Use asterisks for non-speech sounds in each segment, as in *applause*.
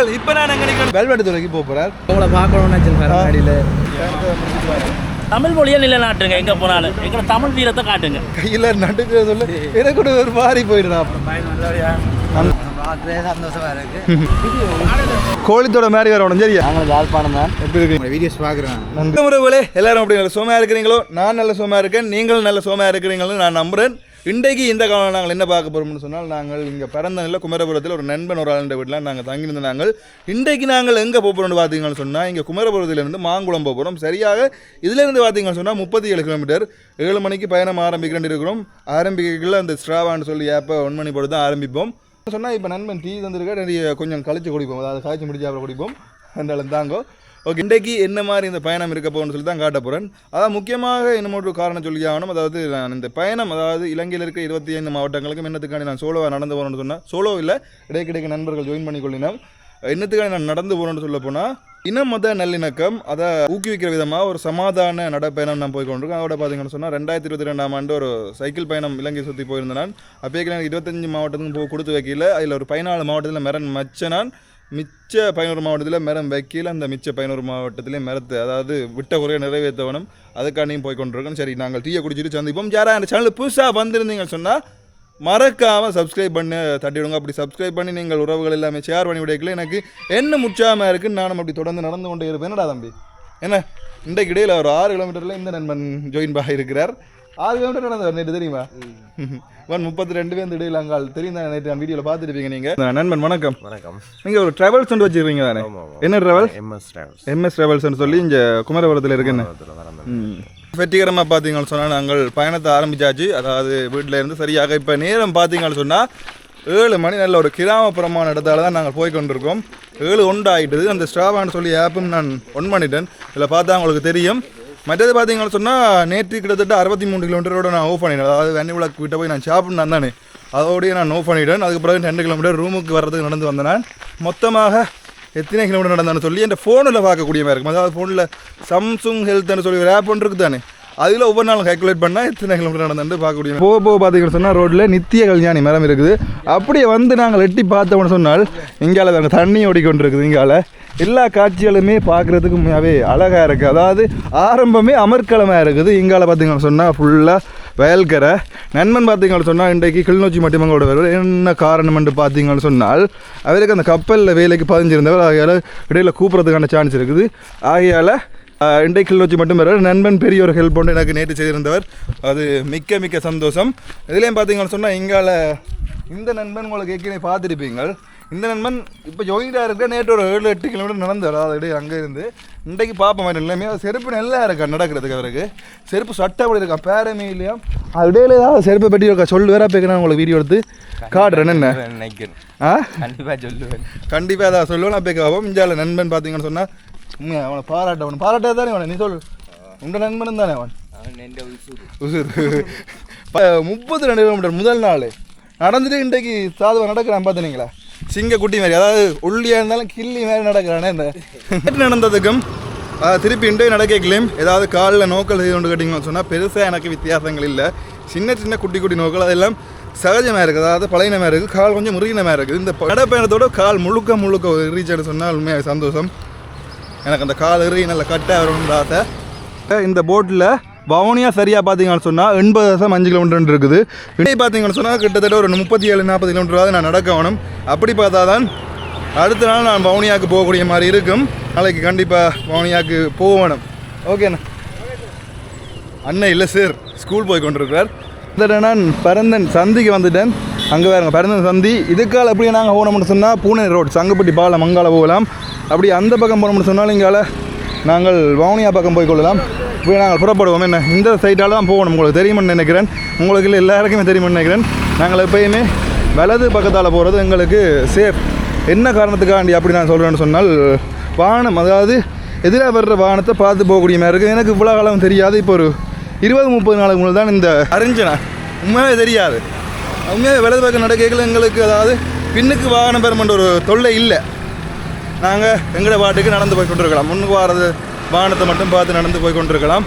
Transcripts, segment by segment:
நீங்கள் இப்போ நான் நிற்கணும் வெல்வெட்டு துறைக்கு போக போகிறார் உங்களை பார்க்கணும்னு வச்சுருக்காரு அடியில். தமிழ் மொழியை நிலைநாட்டுங்க எங்கே போனாலும். எங்களை தமிழ் வீரத்தை காட்டுங்க. கையில் நடுக்க சொல்ல. எனக்கு கூட ஒரு மாறி போயிடுறா சந்தோஷமா இருக்கு கோழித்தோட மாதிரி வரணும் சரியா? நாங்கள் யாழ்ப்பாணம் தான். எப்படி இருக்கீங்க வீடியோஸ் பார்க்குறேன் நன்றி. முறைகளே எல்லாரும் அப்படி நல்ல சோமையாக இருக்கிறீங்களோ? நான் நல்ல சோமையாக இருக்கேன் நீங்களும் நல்ல சோமையாக இருக்கிறீங்களோ நான் நம்புறேன். இன்றைக்கு இந்த காலம் நாங்கள் என்ன பார்க்க போகிறோம்னு சொன்னால் நாங்கள் இங்கே பிறந்தனில் குமரபுரத்தில் ஒரு நண்பன் ஒரு ஆளுடைய வீட்டில் நாங்கள் தங்கியிருந்த நாங்கள் இன்றைக்கு நாங்கள் எங்கே போகிறோம்னு பார்த்தீங்கன்னு சொன்னால் இங்கே குமரபுரத்திலிருந்து மாங்குளம் போக போகிறோம் சரியாக இதிலேருந்து பார்த்தீங்கன்னு சொன்னால் முப்பத்தி ஏழு கிலோமீட்டர். ஏழு மணிக்கு பயணம் ஆரம்பிக்கிறேன் இருக்கிறோம் ஆரம்பிக்கல அந்த ஸ்ட்ராவான்னு சொல்லி ஆப்பை ஒன் மணி போட்டு தான் ஆரம்பிப்போம். சொன்னால் இப்போ நண்பன் டீ தந்திருக்கா கொஞ்சம் கழிச்சு குடிப்போம். அதாவது காய்ச்சி முடிச்சு அப்புறம் குடிப்போம். ரெண்டாலும் தாங்கோ. ஓகே இன்றைக்கு என்ன மாதிரி இந்த பயணம் இருக்க போகணும்னு சொல்லி தான் காட்ட போகிறேன் அதான் முக்கியமாக இன்னும் காரணம் சொல்லி ஆகணும். அதாவது நான் இந்த பயணம் அதாவது இலங்கையில் இருக்க இருபத்தி ஐந்து மாவட்டங்களுக்கும் என்னத்துக்காண்டி நான் சோலோவாக நடந்து போகணும்னு சொன்னால் சோலோ இல்லை இடைக்கிடைக்கு நண்பர்கள் ஜாயின் பண்ணி கொள்ளினோம். நான் நடந்து போகணும்னு சொல்ல போனால் இன மத நல்லிணக்கம் அதை ஊக்குவிக்கிற விதமாக ஒரு சமாதான நடைப்பயணம் நான் போய் கொண்டிருக்கேன் அதோட பார்த்தீங்கன்னு சொன்னால் ரெண்டாயிரத்தி இருபத்தி ரெண்டாம் ஆண்டு ஒரு சைக்கிள் பயணம் இலங்கை சுற்றி போயிருந்தேன் நான். எனக்கு இருபத்தஞ்சு மாவட்டத்துக்கும் போய் கொடுத்து வைக்கல. அதில் ஒரு பதினாலு மாவட்டத்தில் மிரன் மச்ச நான் மிச்ச பயனூர் மாவட்டத்தில் மரம் வைக்கல அந்த மிச்ச பயனூர் மாவட்டத்திலே மரத்து அதாவது விட்ட குறைய நிறைவேற்றவனும் அதுக்காண்டியும் போய் கொண்டிருக்கோம் சரி நாங்கள் டீயை குடிச்சிட்டு சந்திப்போம். யாரா அந்த சேனல் புதுசாக வந்திருந்தீங்கன்னு சொன்னால் மறக்காமல் சப்ஸ்கிரைப் பண்ணி தட்டிவிடுங்க. அப்படி சப்ஸ்கிரைப் பண்ணி நீங்கள் உறவுகள் எல்லாமே ஷேர் பண்ணி விடைக்கல. எனக்கு என்ன முச்சாமல் இருக்குன்னு நானும் அப்படி தொடர்ந்து நடந்து கொண்டே இருப்பேன். என்னடா தம்பி? என்ன? இன்றைக்கு இடையில் ஒரு ஆறு கிலோமீட்டரில் இந்த நண்பன் ஜாயின் பாக இருக்கிறார். ஆறு கிலோமீட்டர் நடந்து நேற்று தெரியுமா? ஒன் முப்பத்தி ரெண்டு பேர் இடையில் அங்கால் தெரியும் தானே நேற்று நான் வீடியோவில் பார்த்துருப்பீங்க நீங்கள் நண்பன் வணக்கம். வணக்கம். நீங்கள் ஒரு ட்ராவல்ஸ் ஒன்று வச்சுருக்கீங்க தானே? என்ன ட்ராவல் எம்எஸ் டிராவல்ஸ் எம்எஸ் ட்ராவல்ஸ்னு சொல்லி இங்கே குமரபுரத்தில் இருக்குன்னு வெற்றிகரமாக பார்த்தீங்கன்னு சொன்னால் நாங்கள் பயணத்தை ஆரம்பிச்சாச்சு. அதாவது வீட்டில் இருந்து சரியாக இப்போ நேரம் பார்த்தீங்கன்னு சொன்னால் ஏழு மணி நல்ல ஒரு கிராமப்புறமான இடத்தால தான் நாங்கள் போய் கொண்டிருக்கோம். ஏழு ஒன்று ஆகிட்டுது அந்த ஸ்ட்ராவான்னு சொல்லி ஆப்பும் நான் ஒன் பண்ணிட்டேன். இதில் பார்த்தா உங்களுக்கு தெரியும். மற்றது பார்த்தீங்கன்னு சொன்னால் நேற்று கிட்டத்தட்ட அறுபத்தி மூணு கிலோமீட்டரோட நான் ஓஃப் பண்ணிடுறேன் அதாவது வெண்ணி விளக்கு கிட்ட போய் நான் சாப்பிட்னு தானே அதோடய நான் ஓஃப் பண்ணிவிட்டேன் அதுக்கு பிறகு ரெண்டு கிலோமீட்டர் ரூமுக்கு வர்றதுக்கு நடந்து வந்தேன் நான். மொத்தமாக எத்தனை கிலோமீட்டர் நடந்தான்னு சொல்லி என் ஃபோனில் பார்க்கக்கூடிய மாதிரி இருக்கும். அதாவது ஃபோனில் சம்சுங் ஹெல்த்னு சொல்லி ஒரு ஆப் ஒன்று இருக்குது தானே அதில் ஒவ்வொரு நாளும் கேல்குலேட் பண்ணால் எத்தனை கிலோமீட்டர் நடந்து பார்க்கக்கூடிய போக போக பார்த்தீங்கன்னு சொன்னால் ரோட்டில் நித்திய கல்யாணி மரம் இருக்குது. அப்படியே வந்து நாங்கள் எட்டி பார்த்தோம்னு சொன்னால் இங்கால அங்கே தண்ணி ஓடிக்கொண்டு இருக்குது இங்கால. எல்லா காட்சிகளுமே பார்க்குறதுக்கு உண்மையாகவே அழகாக இருக்குது அதாவது ஆரம்பமே அமர்க்களமாக இருக்குது. இங்கால பார்த்தீங்கன்னு சொன்னால் ஃபுல்லாக வயல்கரை நண்பன் பார்த்தீங்கன்னு சொன்னால் இன்றைக்கு கிளிநொச்சி மட்டுமங்களோட வருவார் என்ன காரணம் என்று பார்த்தீங்கன்னு சொன்னால் அவருக்கு அந்த கப்பலில் வேலைக்கு பதிஞ்சிருந்தவர். ஆகையால் இடையில் கூப்பிட்றதுக்கான சான்ஸ் இருக்குது. ஆகையால் ஆஹ், இன்றைக்கு கிளிநொச்சி மட்டும் வர நண்பன் பெரிய ஒரு ஹெல்ப் ஒன்று எனக்கு நேற்று செய்திருந்தவர். அது மிக்க மிக்க சந்தோஷம். இதுலேயும் பார்த்தீங்கன்னு சொன்னால் இங்கால இந்த நண்பன் உங்களுக்கு ஏற்கனவே பார்த்துருப்பீங்கள். இந்த நண்பன் இப்போ ஜோயிண்டாக இருக்க நேற்று ஒரு ஏழு எட்டு கிலோமீட்டர் நடந்தார் அதாவது அங்கே இருந்து. இன்றைக்கு பார்ப்போம் மாதிரி எல்லாமே. செருப்பு நல்லா இருக்கா நடக்கிறதுக்கு அவருக்கு. செருப்பு சட்டை அப்படி இருக்கா பேரமே இல்லையா அது இடையில ஏதாவது செருப்பை பற்றி இருக்கா? சொல்லு வேற போய்க்கு நான் உங்களுக்கு வீடியோ எடுத்து காட்டுறேன் என்ன? நினைக்கிறேன். ஆ? கண்டிப்பாக சொல்லுவேன். கண்டிப்பாக அதான் சொல்லுவேன் நான் போய் இஞ்சால நண்பன் பார்த்தீங்கன்னு சொன்னால் அவனை பாராட்ட அவன் பாராட்டா தானே அவனை? நீ சொல் உங்க நண்பனும் தானே அவன்? உசுரு ப- முப்பது ரெண்டு கிலோமீட்டர் முதல் நாள். நடந்துட்டு இன்றைக்கு சாதுவா நடக்கிறான் பார்த்தீங்களா சிங்க குட்டி மாதிரி அதாவது உள்ளியாக இருந்தாலும் கிள்ளி மாதிரி நடக்கிறானே இந்த. நடந்ததுக்கும்? திருப்பி இன்றைய நடக்கலையும் ஏதாவது காலில் நோக்கல் செய்து கொண்டு கேட்டிங்கன்னு சொன்னால் பெருசாக எனக்கு வித்தியாசங்கள் இல்லை. சின்ன சின்ன குட்டி குட்டி நோக்கள் அதெல்லாம் சகஜமாக இருக்குது. அதாவது பழையனமாக இருக்குது கால் கொஞ்சம் முருகினமாக இருக்குது. இந்த நடைப்பயணத்தோட கால் முழுக்க முழுக்க ரீச் சொன்னால் உண்மையாக சந்தோஷம். எனக்கு அந்த கால் எறி நல்லா கட்டாக வரணுன்ற ஆசை. இந்த போட்டில் வவுனியா சரியாக பார்த்தீங்கன்னு சொன்னால் எண்பது தசம் அஞ்சு கிலோமீட்டர் இருக்குது. இடை பார்த்தீங்கன்னு சொன்னால் கிட்டத்தட்ட ஒரு முப்பத்தி ஏழு நாற்பது கிலோமீட்டராவது நான் நடக்க வேணும். அப்படி பார்த்தா தான் அடுத்த நாள் நான் வவுனியாவுக்கு போகக்கூடிய மாதிரி இருக்கும். நாளைக்கு கண்டிப்பாக வவுனியாவுக்கு போகணும் ஓகேண்ணா அண்ணன் இல்லை சார் ஸ்கூல் போய் கொண்டிருக்கிறார். இந்த நான் பரந்தன் சந்திக்கு வந்துட்டேன். அங்கே வேறுங்க பரந்தன் சந்தி. இதுக்கால அப்படியே நாங்கள் போனோம்னு சொன்னால் பூனே ரோட் சங்கப்பட்டி பாலம் அங்கால போகலாம். அப்படி அந்த பக்கம் போகணும்னு சொன்னாலும் இங்கால நாங்கள் வவுனியா பக்கம் போய் கொள்ளலாம். நாங்கள் புறப்படுவோம். என்ன? இந்த சைட்டால் தான் போகணும். உங்களுக்கு தெரியுமென்னு நினைக்கிறேன். உங்களுக்கு இல்லை எல்லாருக்குமே தெரியுமென்னு நினைக்கிறேன். நாங்கள் எப்பயுமே வலது பக்கத்தால் போகிறது எங்களுக்கு சேஃப் என்ன காரணத்துக்காண்டி அப்படி நான் சொல்கிறேன்னு சொன்னால் வாகனம் அதாவது எதிராக வர்ற வாகனத்தை பார்த்து போகக்கூடிய மாதிரி இருக்குது. எனக்கு இவ்வளோ காலம் தெரியாது. இப்போ ஒரு இருபது முப்பது நாளுக்கு முன்னாடி தான் இந்த அறிஞ்சனா உண்மையாகவே தெரியாது. உண்மையாக வலது பக்கம் நடக்கைகள் எங்களுக்கு அதாவது பின்னுக்கு வாகனம் பெறமென்ற ஒரு தொல்லை இல்லை. நாங்கள் எங்களோட பாட்டுக்கு நடந்து போய் கொண்டிருக்கலாம். முன்னுக்கு வாரது வாகனத்தை மட்டும் பார்த்து நடந்து போய் கொண்டிருக்கலாம்.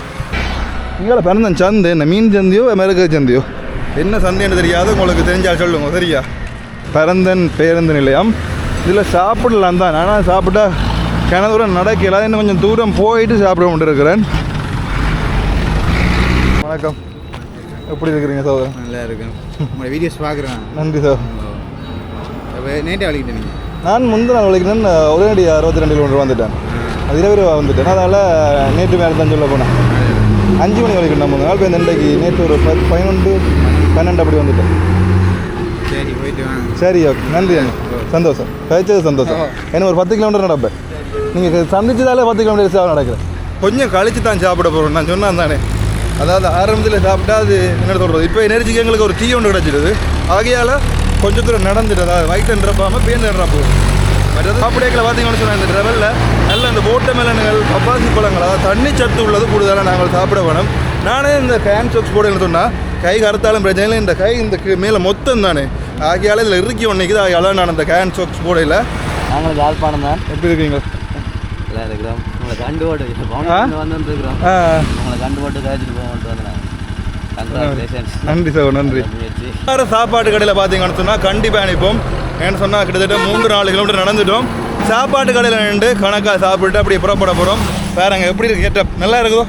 இங்கே பிறந்தன் சந்தை என்ன மீன் சந்தையோ மிளகு சந்தையோ? என்ன சந்தைன்னு தெரியாது உங்களுக்கு தெரிஞ்சால் சொல்லுங்க சரியா? பரந்தன் பேருந்து நிலையம். இதில் சாப்பிடலாம் தான். ஆனால் சாப்பிட்டா கிண தூரம் நடக்கல. இன்னும் கொஞ்சம் தூரம் போயிட்டு சாப்பிட கொண்டு இருக்கிறேன் வணக்கம். எப்படி இருக்கிறீங்க சார் நல்லா இருக்கும் உங்களோட வீடியோஸ் பார்க்குறேன். நன்றி சார் நேட்டே வலிக்கிட்டேன் நீங்கள் நான் முந்தின வலிக்கிறேன் உடனடி அறுபத்தி ரெண்டு கிலோமீட்டர் வந்துட்டேன். அது இரவு வந்துட்டேன். அதனால் நேற்று மேலே தான் சொல்ல போனேன். அஞ்சு மணி வரைக்கும் நம்ம நாள் போய் இன்றைக்கு நேற்று ஒரு பத்து பதினொன்று பன்னெண்டு அப்படி வந்துட்டேன். சரி போயிட்டு வாங்க. சரி ஓகே நன்றி அண்ணா. சந்தோஷம். கழிச்சது சந்தோஷம். என்ன ஒரு பத்து கிலோமீட்டர் நடப்பேன் நீங்கள் சந்திச்சதாலே பத்து கிலோமீட்டர் சேவை நடக்கிறேன் கொஞ்சம் கழிச்சு தான் சாப்பிட போகிறோம் நான் சொன்னேன் தானே. அதாவது ஆரம்பத்தில் சாப்பிட்டா அது என்ன சொல்கிறது இப்போ எனர்ஜிக்கு எங்களுக்கு ஒரு டீ ஒன்று கிடச்சிடுது ஆகையால் கொஞ்சம் தூரம் நடந்துட்டு அதாவது வயிற்று நிரப்பாமல் பேருந்து நிரப்பா போகும் மற்றது சாப்பிடேக்கில் பார்த்தீங்கன்னு சொன்னால் இந்த ட்ரெவலில் நல்ல இந்த போட்ட மேலன்கள் பப்பாசி பழங்கள் அதாவது தண்ணி சத்து உள்ளது கூடுதலாக நாங்கள் சாப்பிட வேணும். நானே இந்த கேன் சொக்ஸ் போடுன்னு சொன்னால் கை கருத்தாலும் பிரச்சனை இல்லை இந்த கை இந்த மேலே மொத்தம் தானே. ஆகையால் இதில் இறுக்கி ஒன்றைக்குது ஆகையால் நான் அந்த கேன் சொக்ஸ் போடையில் நாங்களும் யாழ்ப்பாணம் தான். எப்படி இருக்கீங்க? நல்லா இருக்கிறோம். உங்களை கண்டு போட்டு? பவுன் வந்துருக்குறோம். உங்களை கண்டு போட்டு போகணுட்டு வந்தேன் கங்க்ராச்சுலேஷன்ஸ் நன்றி சார் நன்றி. வேறு சாப்பாட்டு கடையில் பார்த்தீங்கன்னு சொன்னால் கண்டிப்பாக அனுப்போம் ஏன்னு சொன்னால் கிட்டத்தட்ட மூன்று நாலு கிலோமீட்டர் நடந்துட்டோம். சாப்பாட்டு கடையில் நின்று கணக்காக சாப்பிட்டு அப்படியே புறப்பட போகிறோம் வேறங்க எப்படி இருக்கு? கேட்ட நல்லா இருக்குதோ?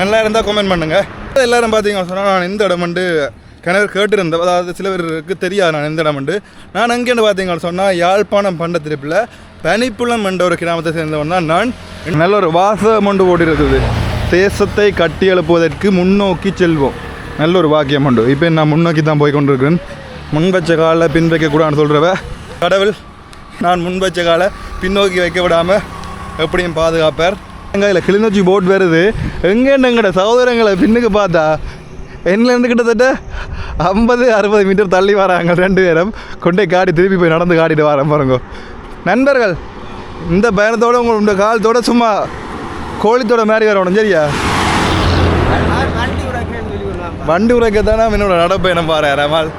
நல்லா இருந்தால் கமெண்ட் பண்ணுங்க. எல்லாரும் பார்த்தீங்கன்னு சொன்னால் நான் இந்த இடம் வந்து கிணறு கேட்டிருந்தேன் அதாவது சில பேருக்கு தெரியாது நான் எந்த இடம் நான் அங்கேருந்து பார்த்தீங்கன்னு சொன்னால் யாழ்ப்பாணம் பண்ட திருப்பில் பனிப்புலம் என்ற ஒரு கிராமத்தை சேர்ந்தவன் தான் நான். நல்ல ஒரு வாசகம் ஒன்று ஓடிருக்குது தேசத்தை கட்டி எழுப்புவதற்கு முன்னோக்கி செல்வோம். நல்ல ஒரு வாக்கியம் உண்டு. இப்போ நான் முன்னோக்கி தான் போய் கொண்டிருக்கிறேன் முன் வச்ச காலில் பின் வைக்கக்கூடாதுன்னு சொல்கிறவ கடவுள் நான் முன் வச்ச காலை பின்னோக்கி வைக்க விடாமல் எப்படியும் பாதுகாப்பார். எங்கள் இதில் கிளிநொச்சி போட் வருது. எங்கேன்னு எங்கட சகோதரங்களை பின்னுக்கு பார்த்தா என்னிலேருந்து கிட்டத்தட்ட ஐம்பது அறுபது மீட்டர் தள்ளி வராங்க ரெண்டு பேரும். கொண்டே காடி திருப்பி போய் நடந்து காட்டிட்டு வரேன் பாருங்க. நண்பர்கள் இந்த பயணத்தோடு உங்களோட காலத்தோட சும்மா கோழித்தோட மாதிரி வரணும் சரியா? வண்டி உரைக்கத்தானே என்னோட நடப்பயணம் பாரு ரமால்.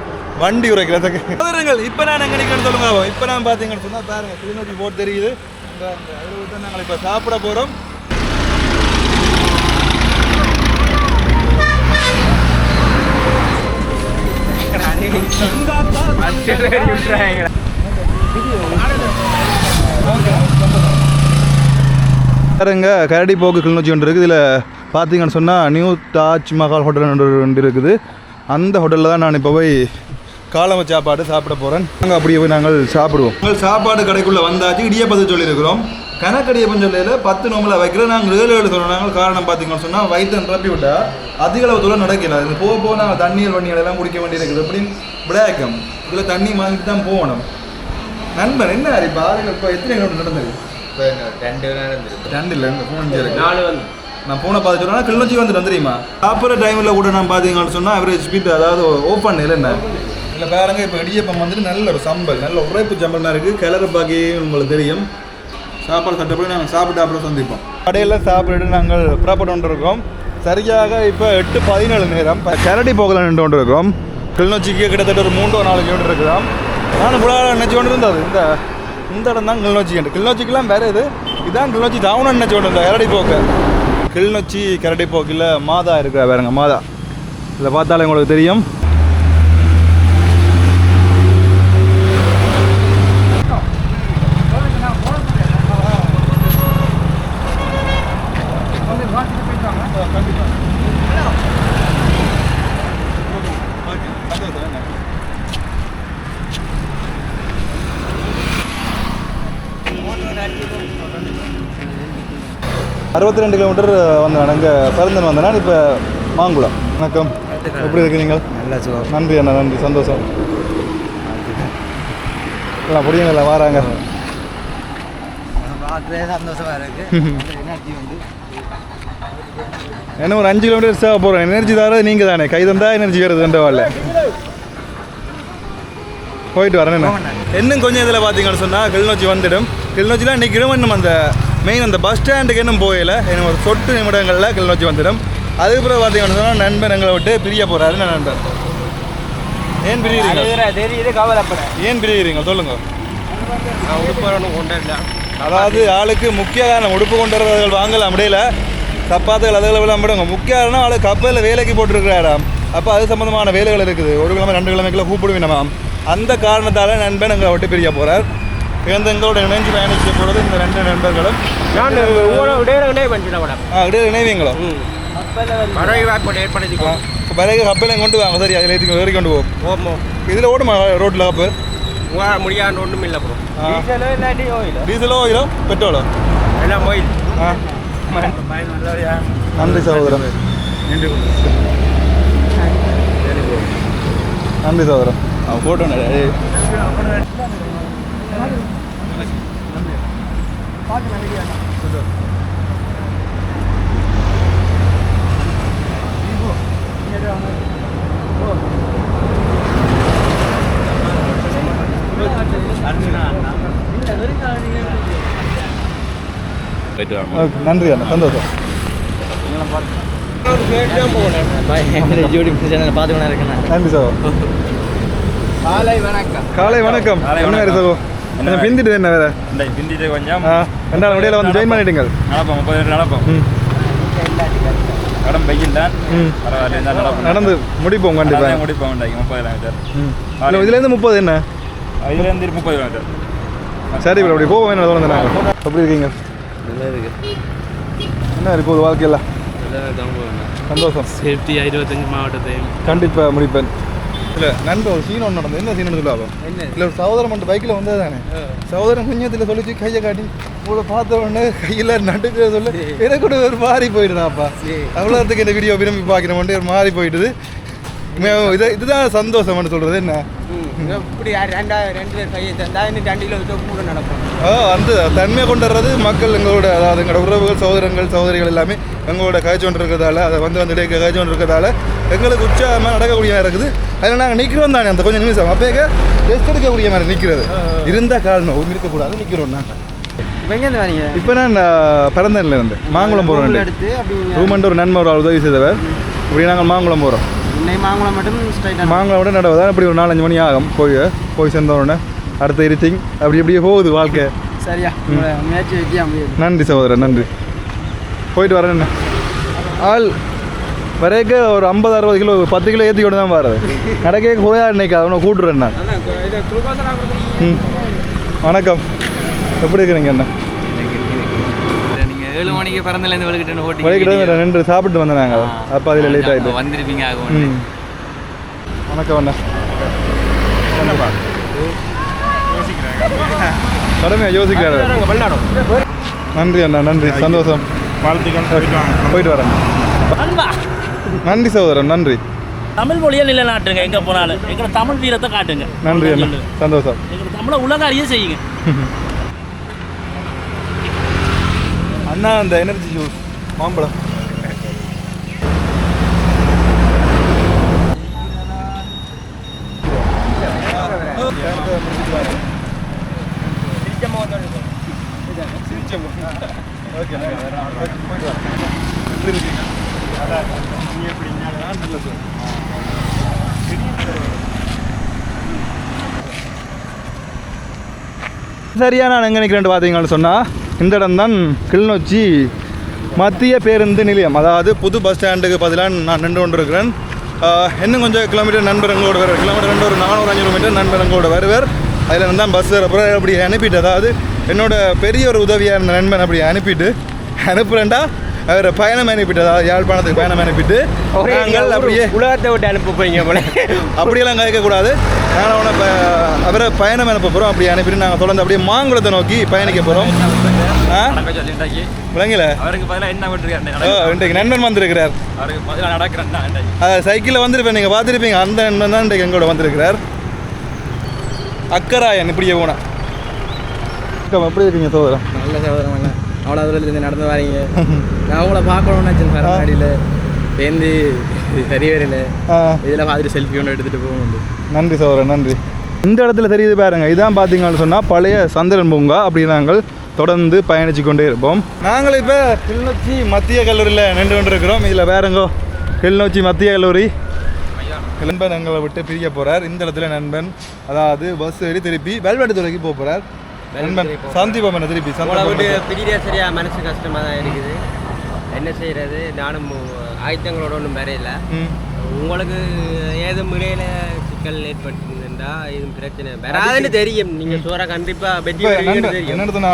வண்டி உரைக்கிறதுக்கு. சோதரங்கள் இப்போ நான் எங்கே நிற்கிறேன்னு சொல்லுங்க இப்போ நான் பார்த்தீங்கன்னு சொன்னால் பாருங்க கிளிநொச்சி போட் தெரியுது. இந்த அதில் தான் நாங்கள் இப்போ சாப்பிட போகிறோம் பாருங்க கரடி போக்கு கிளிநொச்சி ஒன்று இருக்குது. இதில் பார்த்தீங்கன்னு சொன்னால் நியூ தாஜ் மஹால் ஹோட்டல் ஒன்று ஒன்று இருக்குது. அந்த ஹோட்டலில் தான் நான் இப்போ போய் காலம சாப்பாடு சாப்பிட போகிறேன் நாங்கள் அப்படியே போய் நாங்கள் சாப்பிடுவோம். நாங்கள் சாப்பாடு கடைக்குள்ளே வந்தாச்சு இடியப்பத்து சொல்லியிருக்கிறோம். கணக்கடியப்பம் சொல்லையில் பத்து நோம்பில் வைக்கிறோம் நாங்கள் ஏழு ஏழு நாங்கள் காரணம் பார்த்தீங்கன்னு சொன்னால் வயிற்று நிரப்பி விட்டா அதிக அளவு தூரம் நடக்கல. இது போக போக நாங்கள் தண்ணீர் வண்டிகள் எல்லாம் குடிக்க வேண்டியிருக்குது அப்படின்னு விளையாக்கம் இதில் தண்ணி வாங்கிட்டு தான் போகணும். நண்பன் என்ன இப்போ ஆளுங்க இப்போ எத்தனை கிலோமீட்டர் நடந்தது? ரெண்டு நேரம் ரெண்டு இல்லை ஃபோன் நாலு வந்து. நான் போன பார்த்து சொன்னா கிளிநொச்சி வந்துட்டு தெரியுமா? சாப்பிட்ற டைமில் கூட நான் பார்த்தீங்கன்னு சொன்னால் அவரேஜ் ஸ்பீட் அதாவது ஓப்பன் இல்லை என்ன இல்லை பாருங்க இப்போ இடியப்பம் வந்துட்டு நல்ல ஒரு சம்பல் நல்ல உரைப்பு சம்பல் இருக்குது கிளறு பாக்கி உங்களுக்கு தெரியும். சாப்பாடு சட்டப்படி நாங்கள் சாப்பிட்டு அப்புறம் சந்திப்போம். கடையில் சாப்பிட்டு நாங்கள் புறப்பட்டு கொண்டு இருக்கோம் சரியாக இப்போ எட்டு பதினேழு நேரம். இப்போ கரடி போகலாம் நின்று கொண்டு இருக்கோம் கிளிநொச்சிக்கு கிட்டத்தட்ட ஒரு மூன்றோ நாலு கிலோமீட்டர் இருக்குதாம். நானும் புலாவில் நினச்சி கொண்டு இருந்தது இந்த இந்த இடம் தான் கிளிநொச்சி கிளிநொச்சிக்கெல்லாம் வேறு இது இதான் கிளிநொச்சி டவுன் நினச்சி கொண்டு இருந்தேன் கரடி போக்கு. கிளிநொச்சி கரடி போக்கில் மாதா இருக்கிற வேறுங்க மாதா. இதில் பார்த்தாலே உங்களுக்கு தெரியும். அறுபத்தி ரெண்டு கிலோமீட்டர் வந்தேன். அங்கே பிறந்தன் வந்தேன். இப்போ மாங்குளம். வணக்கம். எப்படி இருக்கீங்க நல்லா சுகம் நன்றி அண்ணா நன்றி. சந்தோஷம். எல்லாம் புரியுங்களா வாராங்க. *laughs* என்ன ஒரு அஞ்சு கிலோமீட்டர் சேவை போகிறேன் எனர்ஜி தர நீங்கள் தானே. கை தந்தா எனர்ஜி வருதுன்ற வரல போயிட்டு வரேன் இன்னும் கொஞ்சம் இதில் பார்த்தீங்கன்னு சொன்னால் கிளிநொச்சி வந்துடும். கிளிநொச்சிலாம் நிற்கிறோம் இன்னும் அந்த மெயின் அந்த பஸ் ஸ்டாண்டுக்கு இன்னும் போயில இன்னும் ஒரு சொட்டு நிமிடங்களில் கிளிநொச்சி வந்துடும். அதுக்கப்புறம் பார்த்தீங்கன்னு சொன்னால் நண்பன் எங்களை விட்டு பிரிய போகிறாரு என்ன நண்பன் ஏன் பிரியுறீங்க? தெரியுது கவலைப்பட ஏன் பிரியுறீங்க? சொல்லுங்க. நான் அதாவது ஆளுக்கு முக்கிய காரணம் உடுப்பு கொண்டு வரவர்கள் வாங்கலாம். முடியல சப்பாத்துகள் அதுகளை எல்லாம் விடுங்க முக்கிய காரணம் ஆளு கப்பலில் வேலைக்கு போட்டிருக்கிறாராம். அப்போ அது சம்மந்தமான வேலைகள் இருக்குது. ஒரு கிழமை ரெண்டு கிழமைக்குள்ள கூப்பிடுவேன் அந்த காரணத்தால் நண்பன் எங்களை விட்டு பிரிய போகிறார் சேர்ந்து எங்களோட இணைஞ்சு பயணிக்க போகிறது இந்த ரெண்டு நண்பர்களும். நான் இடையிலே பண்ணிட்டேன் மேடம். ஆ இடையே இணைவீங்களோ மழை வாய்ப்பு ஏற்படுத்தி ஆ இப்போ பிறகு கப்பலையும் கொண்டு வாங்க சரி அதில் ஏற்றி ஏறி கொண்டு போவோம் ஓமோ இதில் ஓடுமா ரோட்டில் உங்களால் முடியாத ஒன்றும் இல்லை ப்ரோ. டீசலோ இல்லாட்டி ஓயில் டீசலோ ஆயிலோ பெட்ரோலோ? எல்லாம் ஓயில் ஆ. நன்றி சகோதரன். நன்றி சகோதரன். ஆ ஃபோட்டோ ஓகே நன்றி அண்ணா சந்தோஷம் நன்றி சகோ காலை வணக்கம் காலை வணக்கம் காலை என்ன. சகோ பிந்திட்டு என்ன வேற இந்த பிந்திட்டு கொஞ்சம் ரெண்டாவது முடியல வந்து ஜாயின் பண்ணிட்டீங்கள் நடப்போம் முப்பது பேர் நடப்போம். கடன் பையில் தான். பரவாயில்ல இருந்தால் நடப்போம். நடந்து முடிப்போம் நடந்தே கண்டிப்பாக முடிப்போம் முப்பது இதுலேருந்து முப்பது என்ன? இதுலேருந்து முப்பது கிலோமீட்டர் சரி இப்போ அப்படி போவோம் என்ன தோணுது நாங்கள் எப்படி இருக்கீங்க? என்ன இருக்கு ஒரு வாழ்க்கையில்? சந்தோஷம். சேஃப்டி இருபத்தஞ்சு மாவட்டத்தையும். கண்டிப்பாக முடிப்பேன். இல்லை நண்பர் ஒரு சீன் ஒன்று நடந்தது. என்ன சீன் சொல்லுவாங்க இல்லை ஒரு சகோதரன் மட்டும் பைக்கில் வந்தது தானே சகோதரன் குஞ்சத்தில் சொல்லிச்சு கையை காட்டி உங்களை பார்த்த உடனே கையில் நடுக்க சொல்ல. எனக்கு கூட ஒரு மாறி போயிடுதாப்பா. அவ்வளோத்துக்கு இந்த வீடியோ விரும்பி பார்க்குறேன் ஒரு மாறி போயிடுது. இது இதுதான் சந்தோஷம்னு சொல்கிறது என்ன? இப்படி ரெண்டா ரெண்டு பேர் கையை தந்தா இன்னும் ரெண்டு கிலோ கூட நடப்போம் ஆ அந்த தன்மையை கொண்டு வர்றது மக்கள் எங்களோட அதாவது எங்களோட உறவுகள் சகோதரங்கள் சகோதரிகள் எல்லாமே எங்களோட காய்ச்சொன்று இருக்கிறதால அதை வந்து வந்து இடையே காய்ச்சொன்று இருக்கிறதால எங்களுக்கு உற்சாகமாக நடக்கக்கூடிய இருக்குது. அதில் நாங்கள் நிற்கிறோம் தானே அந்த கொஞ்சம் நிமிஷம். அப்போ ரெஸ்ட் எடுக்கக்கூடிய மாதிரி நிற்கிறது இருந்தால் காரணம் இருக்கக்கூடாது நிற்கிறோம் நாங்கள் இப்போ நான் பிறந்தனில் இருந்து மாங்குளம் போகிறோம் எடுத்து ரூமண்ட் ஒரு நன்மை ஒரு ஆள் உதவி செய்தவர். இப்படி நாங்கள் மாங்குளம் போகிறோம் மாங்குளம் மட்டும் மாங்குளம் விட நடவதா இப்படி ஒரு நாலஞ்சு மணி ஆகும். போய் போய் சேர்ந்த உடனே அடுத்த இருத்திங் அப்படி இப்படியே போகுது வாழ்க்கை. சரியா? நன்றி சகோதரன் நன்றி. போயிட்டு வரேன் ஆள் வரைக்க ஒரு ஐம்பது அறுபது கிலோ பத்து கிலோ ஏற்றி கொண்டு தான் வரது நடக்கே போயா இன்னைக்கு அவனை கூட்டுறேன் நான். ம். வணக்கம். எப்படி இருக்கிறீங்க என்ன நீங்கள் ஏழு மணிக்கு பிறந்தலேருந்து வழிகிட்ட ஓட்டி நின்று சாப்பிட்டு வந்தேன் நாங்கள் அப்போ அதில் லேட் ஆகிட்டு வந்திருப்பீங்க ஆகும் வணக்கம் அண்ணா. என்னப்பா? கடமையா யோசிக்கிறாரு? நன்றி அண்ணா நன்றி. சந்தோஷம். வாழ்த்துக்கள் போயிட்டு வரேன். நன்றி சகோதரன் நன்றி. தமிழ் மொழியை நிலைநாட்டுங்க எங்கே போனாலும். எங்களை தமிழ் வீரத்தை காட்டுங்க. நன்றி அண்ணா. சந்தோஷம். எங்களை தமிழை உலக அறிய செய்யுங்க. *laughs* அண்ணா அந்த எனர்ஜி ஜூஸ் மாம்பழம். சரியா நான் எங்கே நிற்கிறேன் பார்த்தீங்கன்னு சொன்னால் இந்த இடம் தான் கிளிநொச்சி மத்திய பேருந்து நிலையம். அதாவது புது பஸ் ஸ்டாண்டுக்கு பதிலாக நான் நின்று கொண்டிருக்கிறேன். இன்னும் கொஞ்சம் கிலோமீட்டர் நண்பர் எங்களோட வருவார். கிலோமீட்டர் ரெண்டு ஒரு நானூறு அஞ்சூறு மீட்டர் நண்பர் எங்களோட வருவார். அதில் தான் பஸ் அப்புறம் அப்படி அனுப்பிட்டு அதாவது என்னோட பெரிய ஒரு உதவியாக இருந்த நண்பன் அப்படி அனுப்பிட்டு அனுப்புறேன்டா. அவர் பயணம் அனுப்பிட்டு அதாவது யாழ்ப்பாணத்துக்கு பயணம் அனுப்பிட்டு நாங்கள் அப்படியே உலகத்தை விட்டு அனுப்ப போறீங்க போல. அப்படியெல்லாம் கேட்கக்கூடாது. நாங்கள் அவனை அவரை பயணம் அனுப்ப போகிறோம் அப்படி அனுப்பிட்டு நாங்கள் தொடர்ந்து அப்படியே மாங்குளத்தை நோக்கி பயணிக்க போகிறோம் விளங்கல அவருக்கு பதிலாக என்ன நண்பன் வந்திருக்கிறார். அவருக்கு பதிலாக நடக்கிறேன் சைக்கிளில் வந்திருப்பேன். நீங்கள் பார்த்துருப்பீங்க. அந்த நண்பன் தான் இன்றைக்கு எங்களோட வந்திருக்கிறார். அக்கராயன் இப்படியே போனா. எப்படி இருக்கீங்க சோதரன் நல்ல சகோதரம் இல்லை அவ்வளோ தூரத்துலேருந்து நடந்து வரீங்க. *laughs* நான் உங்களை பார்க்கணும்னு நினச்சேன் பரவாயில்ல சேர்ந்து சரி வரல ஆ. இதில் பார்த்துட்டு செல்ஃபி ஒன்று எடுத்துகிட்டு போகணும் நன்றி சோதரன் நன்றி. இந்த இடத்துல தெரியுது பாருங்க. இதான் பார்த்தீங்கன்னு சொன்னால் பழைய சந்திரன் பூங்கா அப்படி நாங்கள் தொடர்ந்து பயணித்து கொண்டே இருப்போம். நாங்கள் இப்போ கிளிநொச்சி மத்திய கல்லூரியில் நின்று கொண்டிருக்கிறோம். இதில் வேறங்கோ கிளிநொச்சி மத்திய கல்லூரி. நண்பன் எங்களை விட்டு பிரிய போகிறார் இந்த இடத்துல நண்பன் அதாவது பஸ் ஏறி திருப்பி துறைக்கு போக போகிறார் நண்பன் திருப்பி? உங்களை விட்டு சந்திப்பம் பிரியா சரியா மனசு கஷ்டமாக தான் இருக்குது. என்ன செய்கிறது நானும் ஆயத்தங்களோட ஒன்றும் வரையில. ம். உங்களுக்கு ஏதும் இடையில சிக்கல் ஏற்பட்டிருந்தா வேண்டாம் இது பிரச்சனை வராதுன்னு தெரியும். நீங்க சோற கண்டிப்பா வெற்றி இப்போ பெறுவீங்கன்னு நண்பன் தெரியும். என்ன எடுத்தனா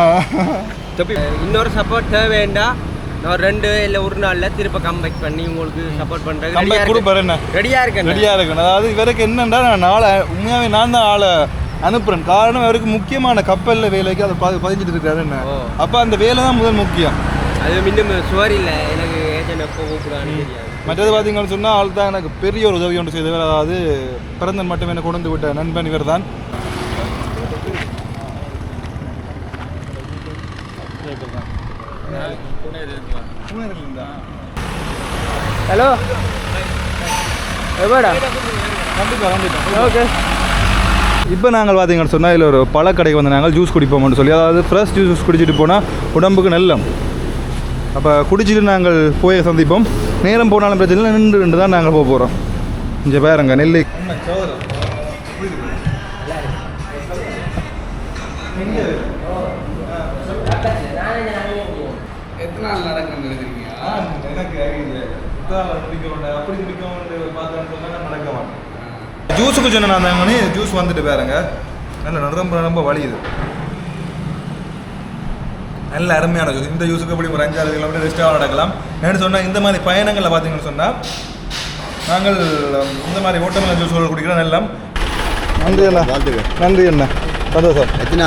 தொப்பி இன்னொரு சப்போர்ட் தேவை வேண்டாம் நான் ரெண்டு இல்லை ஒரு நாள்ல திருப்ப கம்பேக் பண்ணி உங்களுக்கு சப்போர்ட் பண்றது கம்பேக் கொடுப்பாரு என்ன. ரெடியா இருக்கேன். ரெடியா இருக்கணும் அதாவது இவருக்கு என்னண்டா நான் நாளை உண்மையாவே நான் தான் ஆளை அனுப்புறேன். காரணம் அவருக்கு முக்கியமான கப்பல்ல வேலைக்கு அதை பதி- பதிஞ்சிட்டு இருக்காரு என்ன. அப்ப அந்த வேலை தான் முதல் முக்கியம். அது இன்னும் சுவர் இல்லை. எனக்கு ஏஜென்ட் எப்போ கூப்பிடான்னு தெரியாது மற்றது பார்த்தீங்கன்னு சொன்னால் ஆள் தான் எனக்கு பெரிய ஒரு உதவி ஒன்று செய்தவர். அதாவது பிறந்தன் மட்டும் என்னை கொண்டு விட்ட நண்பன் இவர் தான் ஹலோ? எவ்வளோடா? கண்டிப்பா கண்டிப்பா. ஓகே. இப்போ நாங்கள் பார்த்தீங்கன்னு சொன்னால் இதில் ஒரு பழக்கடைக்கு வந்து நாங்கள் ஜூஸ் குடிப்போம்னு சொல்லி அதாவது ஃப்ரெஷ் ஜூஸ் குடிச்சிட்டு போனால் உடம்புக்கு நல்லம். அப்போ குடிச்சிட்டு நாங்கள் போய் சந்திப்போம். நேரம் போனாலும் பிரச்சனை இல்லை நின்று நின்று தான் நாங்கள் போக போகிறோம் இங்கே பாருங்க நெல்லை. ஜூஸுக்கு சொன்ன நான் தாங்கன்னு ஜூஸ் வந்துட்டு பாருங்க. நல்ல ரொம்ப ரொம்ப வலியுது. நல்ல அருமையான ஜூஸ் இந்த ஜூஸுக்கு எப்படி ஒரு அஞ்சாறு கிலோமீட்டர் ரெஸ்டாக நடக்கலாம். ஏன்னு சொன்னால் இந்த மாதிரி பயணங்களில் பார்த்தீங்கன்னு சொன்னால் நாங்கள் இந்த மாதிரி ஓட்டமல்ல ஜூஸ்கள் குடிக்கிறோம் எல்லாம் நன்றி அண்ணா. நன்றி அண்ணா. சந்தோஷம். எத்தனை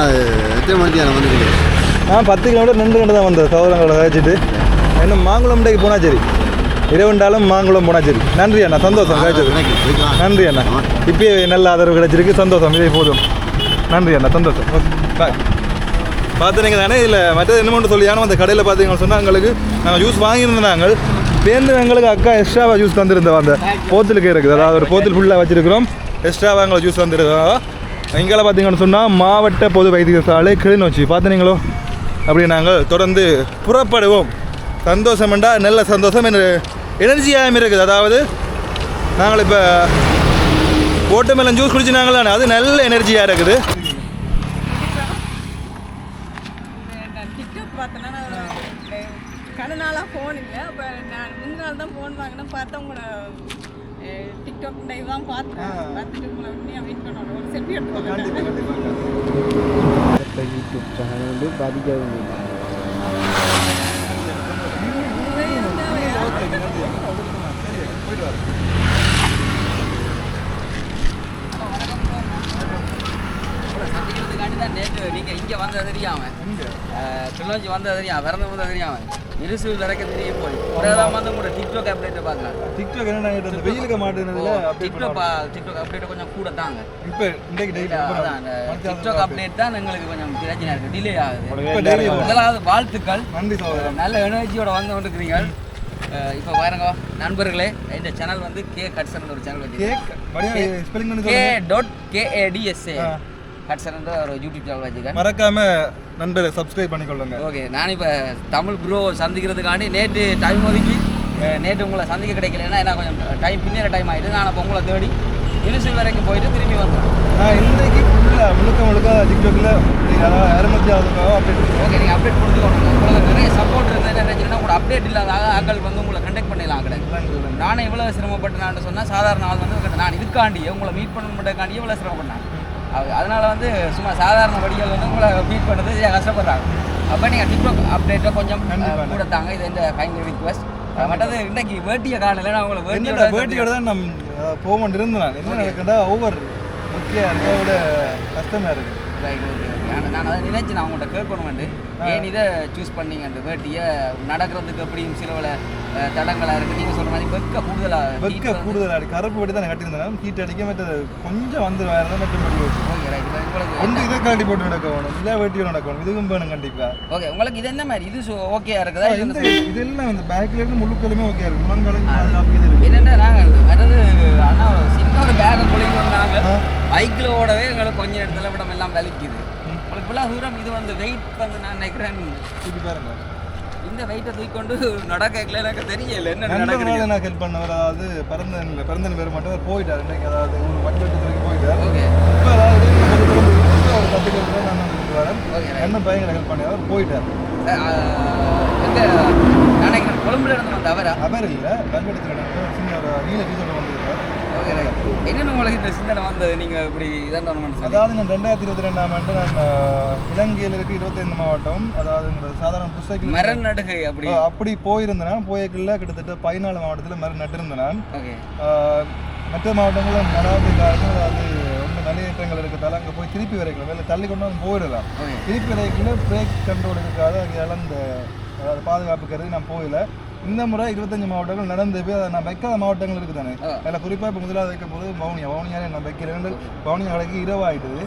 எத்தனை மணிக்கு நான் வந்துருக்கீங்க? நான் பத்து கிலோமீட்டர் நின்று கண்டு தான் வந்தேன். சகோதரங்களை கழிச்சிட்டு இன்னும் மாங்குளம்டைக்கு போனால் சரி இரவுண்டாலும் மாங்குளம் போனால் சரி நன்றி அண்ணா. சந்தோஷம் கழிச்சது போய்க்கலாம் நன்றி அண்ணா. இப்பயே நல்ல ஆதரவு கிடைச்சிருக்கு. சந்தோஷம். இதே போதும். நன்றி அண்ணா. சந்தோஷம். ஓகே. பாய் பார்த்துனீங்க தானே இதில் மற்றது என்ன சொல்லியானோ அந்த கடையில் பார்த்தீங்கன்னு சொன்னால் எங்களுக்கு நாங்கள் ஜூஸ் வாங்கியிருந்தோம் நாங்கள். பேருந்து எங்களுக்கு அக்கா எக்ஸ்ட்ராவாக ஜூஸ் தந்திருந்தோம். அந்த போத்தலுக்கு இருக்குது. அதாவது ஒரு போத்தல் ஃபுல்லாக வச்சிருக்கிறோம். எக்ஸ்ட்ராவாக எங்களுக்கு ஜூஸ் தந்துருக்கோம் இங்கெல்லாம் பார்த்தீங்கன்னு சொன்னால் மாவட்ட பொது வைத்தியசாலை கிளிநொச்சி. பார்த்துனீங்களோ? அப்படி நாங்கள் தொடர்ந்து புறப்படுவோம். சந்தோஷம்ண்டா நல்ல சந்தோஷம் எனர்ஜியாகவும் இருக்குது. அதாவது நாங்கள் இப்போ ஓட்டமெல்லாம் ஜூஸ் குடிச்சு நாங்கள் அது நல்ல எனர்ஜியாக இருக்குது. டிக்டாக் பார்த்தேன்னா நான் கடை நாளாக ஃபோன் இல்லை. அப்போ நான் முந்தின நாள் தான் ஃபோன் வாங்கினேன். பார்த்தா உங்களோட டிக்டாக் லைவ் தான் பார்த்தேன். பார்த்துட்டு உங்களை உண்மையாக வெயிட் பண்ணணும் ஒரு செல்ஃபி எடுத்து யூடியூப் சேனல் வந்து பாதிக்காது சந்திக்கிறதுக்காண்டி தான் நேற்று நீங்கள் இங்கே வந்தது தெரியாம. கிளிநொச்சி வந்தது தெரியாம பிறந்து வந்தது தெரியாம. இருசு வரைக்கும் தெரிய போய். அதான் வந்து உங்களோட டிக்டாக் அப்டேட்டை பார்க்கலாம். டிக்டாக் என்ன கேட்டது வெயிலுக்கு மாட்டேனதுல டிக்டாக் டிக்டாக் அப்டேட் கொஞ்சம் கூட தாங்க. இப்போ இன்றைக்கு டெய்லி அதான் அந்த டிக்டாக் அப்டேட் தான் எங்களுக்கு கொஞ்சம் பிரச்சனை இருக்கு. டிலே ஆகுது. முதலாவது வாழ்த்துக்கள். நன்றி நல்ல எனர்ஜியோட வந்து கொண்டிருக்கிறீங்க இப்போ பாருங்க நண்பர்களே இந்த சேனல் வந்து கே கட்சன் ஒரு சேனல் வச்சு கே சொல்லுங்க. டாட் கேஏடிஎஸ்ஏ கட்சன் ஒரு யூடியூப் சேனல் வச்சுருக்கேன். மறக்காம நண்பரை சப்ஸ்கிரைப் பண்ணிக்கொள்ளுங்க. ஓகே நான் இப்போ தமிழ் ப்ரோ சந்திக்கிறதுக்காண்டி நேற்று டைம் ஒதுக்கி நேற்று உங்களை சந்திக்க கிடைக்கலன்னா ஏன்னா கொஞ்சம் டைம் பின்னேற டைம் ஆகிட்டு நான் அப்போ உங்களை தேடி யூனிவர்சிட்டி வரைக்கும் போயிட்டு திரும்பி வந்தேன். நான் இன்றைக்கு ஃபுல்லாக முழுக்க முழுக்க டிக்டாக்ல அதாவது அறுபத்தி அப்டேட் ஓகே நீங்கள் அப்டேட் கொடுத்துக்கோங்க. உங்களுக்கு நிறைய சப்போர்ட் இருந்தால் என்ன நினைச்சீங்கன்னா உங்களோட அப்டேட் இல்லாத ஆ- ஆட்கள் வந்து உங்களை கண்டெக்ட் பண்ணிடலாம் கிடையாது நானே எவ்வளோ சிரமப்பட்டு நான் சொன்னால் சாதாரண ஆள் வந்து நான் இதுக்காண்டி உங்களை மீட் பண்ண மட்டுக்காண்டி எவ்வளோ சிரமப்பட்டேன். அதனால வந்து சும்மா சாதாரண வடிகள் வந்து உங்களை மீட் பண்ணுறது கஷ்டப்படுறாங்க. அப்போ நீங்கள் டிக்டாக் அப்டேட்டை கொஞ்சம். கூட தாங்க இது இந்த கைண்ட் ரிக்வஸ்ட் மற்றது இன்னைக்கு வேட்டியை காணல நான் உங்களை வேட்டியோட வேட்டியோட தான் நம் போக நான் என்ன நடக்குதா ஓவர் முக்கிய அதை விட கஷ்டமாக இருக்குது ரைட் ஓகே நான் நான் அதை நினைச்சு நான் உங்கள்கிட்ட கேட்கணுமெண்டு ஏன் இதை சூஸ் பண்ணீங்க அந்த வேட்டியை நடக்கிறதுக்கு எப்படியும் சில பல அஹ், தடங்களா இருக்கு. நீங்கள் சொல்ற மாதிரி வெக்க கூடுதலாக வெக்க கூடுதல் அடி கருப்பு வெட்டி தான் கட்டியிருந்தேன். ஹீட் அடிக்க மற்றது கொஞ்சம் வந்து வேறு தான் மட்டும் பண்ணி வச்சு. ஒன்று இதை கழட்டி போட்டு நடக்க வேணும். இல்லை வெட்டியும் நடக்கணும் இதுவும் வேணும் கண்டிப்பாக ஓகே உங்களுக்கு இது என்ன மாதிரி? இது ஓகேயா இருக்குதா? இது இதெல்லாம் இந்த பேக்ல இருந்து முழுக்கலுமே ஓகே இருக்கு. முழங்காலும் இது என்னென்ன நாங்கள் அதாவது ஆனால் சின்ன ஒரு பேக்கை குளிக்க நாங்கள். பைக்கில் ஓடவே எங்களுக்கு கொஞ்சம் இடத்துல விடம் எல்லாம் வலிக்குது. இவ்வளோ தூரம் இது வந்து வெயிட் வந்து நான் நினைக்கிறேன். இது பாருங்க இந்த வெயிட்டை தூக்கிக்கொண்டு நடக்கல எனக்கு தெரியல. என்ன நண்பர்களால நான் ஹெல்ப் பண்ணவர் அதாவது பிறந்தன் பிறந்தன் பேர் மட்டும் போயிட்டார். இன்னைக்கு அதாவது ஒரு வண்டி வரைக்கும் போயிட்டார். ஓகே. இப்போ அதாவது ஒரு பத்து கிலோமீட்டர் நான் வரேன் என்ன பையங்களை ஹெல்ப் பண்ணி அவர் போயிட்டார். நினைக்கிறேன் கொழும்புல இருந்து வந்த அவரா இல்லை கல்வெடுத்துல சின்ன ஒரு நீல ரைட் என்னென்ன உங்களுக்கு இந்த சிந்தனை வந்தது? நீங்கள் இப்படி இதான் அதாவது நான் ரெண்டாயிரத்தி இருபத்தி ரெண்டாம் ஆண்டு நான் இலங்கையில் இருக்க இருபத்தைந்து மாவட்டம் அதாவது சாதாரண புஸ்தகம் மரம் நடுகை அப்படி அப்படி போயிருந்தேன் போயக்குள்ள கிட்டத்தட்ட பதினாலு மாவட்டத்தில் மரம் நட்டிருந்தேன் மற்ற மாவட்டங்களில் நடாவது இல்லாத அதாவது ஒன்று மலையேற்றங்கள் இருக்கிறதால அங்கே போய் திருப்பி வரைக்கலாம் வேலை தள்ளி கொண்டு வந்து போயிடலாம் திருப்பி வரைக்குள்ள பிரேக் கண்ட்ரோல் இருக்காது அங்கே இழந்த அதாவது பாதுகாப்பு கருதி நான் போகல. இந்த முறை இருபத்தஞ்சு மாவட்டங்கள் நடந்து போய் அதை நான் வைக்காத மாவட்டங்கள் இருக்குது தானே. அதில் குறிப்பாக இப்போ முதலாவது வைக்கும் போது வவுனியா. வவுனியாலே நான் வைக்கிறேன். வவுனியா கடைக்கு இரவாயிட்டுது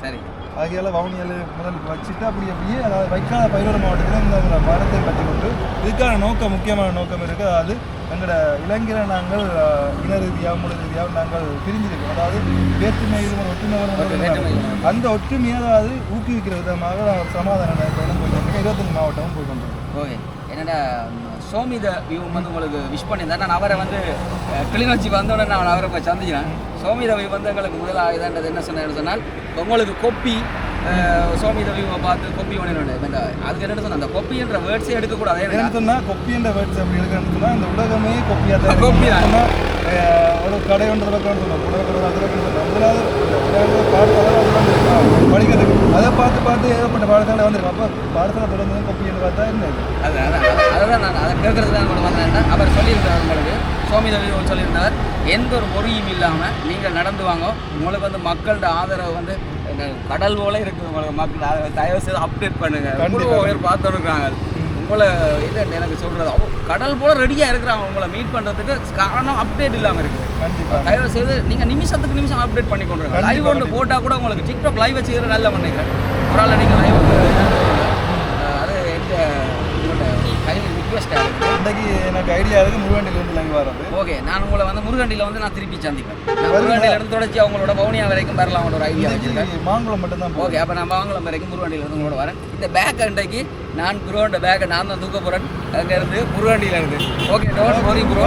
ஆகையால் வவுனியால் முதல் வச்சுட்டு அப்படி அப்படியே அதாவது வைக்காத பதினோரு மாவட்டத்தில் இந்த மரத்தை பற்றி கொண்டு இதுக்கான நோக்கம் முக்கியமான நோக்கம் இருக்குது. அதாவது எங்களோட இளைஞரை நாங்கள் இன ரீதியாக மொழி ரீதியாக நாங்கள் பிரிஞ்சிருக்கோம் அதாவது வேற்றுமை இது ஒற்றுமை. அந்த ஒற்றுமையை அதாவது ஊக்குவிக்கிற விதமாக நான் சமாதான பயணம் போய் கொண்டிருக்கேன் இருபத்தஞ்சு மாவட்டமும் போய் கொண்டிருக்கேன் ஓகே. என்னடா சோமித வியூ வந்து உங்களுக்கு விஷ் பண்ணியிருந்தேன் நான் அவரை வந்து கிளிநொச்சி வந்தோடனே நான் அவரை போய் சந்திக்கிறேன். சோமித வியூ வந்து எங்களுக்கு முதலாக இதான்றது என்ன சொன்னேன்னு சொன்னால் உங்களுக்கு கொப்பி அஹ், சோமித வியூவை பார்த்து கொப்பி ஒன்று அதுக்கு என்ன சொன்ன அந்த கொப்பின்ற வேர்ட்ஸே எடுக்கக்கூடாது என்ன சொன்னால் கொப்பின்ற வேர்ட்ஸ் அப்படி இருக்குன்னு சொன்னால் இந்த உலகமே கொப்பியாக தான்? சொன்னா, அஹ், ஒரு கடை ஒன்று உலக கடை முதலாவது வந்து படிக்கிறதுக்கு. அதை பார்த்து பார்த்து ஏகப்பட்ட பாடசாலை வந்திருக்கும் அப்போ பாடசாலை தொடர்ந்து கொப்பின்னு பார்த்தா என்ன? அதான் அதான் நான் அதை கேட்கறது தான் கொண்டு வந்தேன். அவர் சொல்லியிருந்தார் உங்களுக்கு. சோமித வியூ சொல்லியிருந்தார். எந்த ஒரு பொறியும் இல்லாமல் நீங்கள் நடந்து வாங்க. உங்களுக்கு வந்து மக்களோட ஆதரவு வந்து கடல் போல இருக்குது உங்களுக்கு மக்கள் ஆதரவு. தயவு செய்து அப்டேட் பண்ணுங்க. கண்டிப்பா. உங்களை பேர் பார்த்து உங்களை இது எனக்கு சொல்கிறது கடல் போல ரெடியாக இருக்கிறாங்க. உங்களை மீட் பண்ணுறதுக்கு காரணம் அப்டேட் இல்லாமல் இருக்குது. தயவு செய்து நீங்கள் நிமிஷத்துக்கு நிமிஷம் அப்டேட் பண்ணி கொண்டு லைவ் ஒன்று போட்டால் கூட உங்களுக்கு டிக்டாக் லைவ் வச்சுக்கிற நல்ல பண்ணீங்க ஒரு ஆள் நீங்கள் லைவ் அது எந்த உங்களோட ரிக்வெஸ்ட்டாக இருக்குது இன்றைக்கு எனக்கு ஐடியா இருக்குது முருகண்டிலேருந்து இங்கே வர்றது. ஓகே நான் உங்களை வந்து முருகண்டியில் வந்து நான் திருப்பி சந்திப்பேன். இருந்து தொடர்ச்சி அவங்களோட பவுனியா வரைக்கும் வரலாம் ஒரு ஐடியா வச்சிருக்கேன். மாங்குளம் மட்டும்தான் ஓகே அப்போ நான் வாங்கலாம் வரைக்கும் முருகண்டியில் இருந்து உங்களோட வரேன். இந்த பேக் அண்டைக்கு நான் குருவோட பேக்கை நான் தான் தூக்க போகிறேன் அங்கேருந்து முருகண்டியில இருந்து. Okay don't worry bro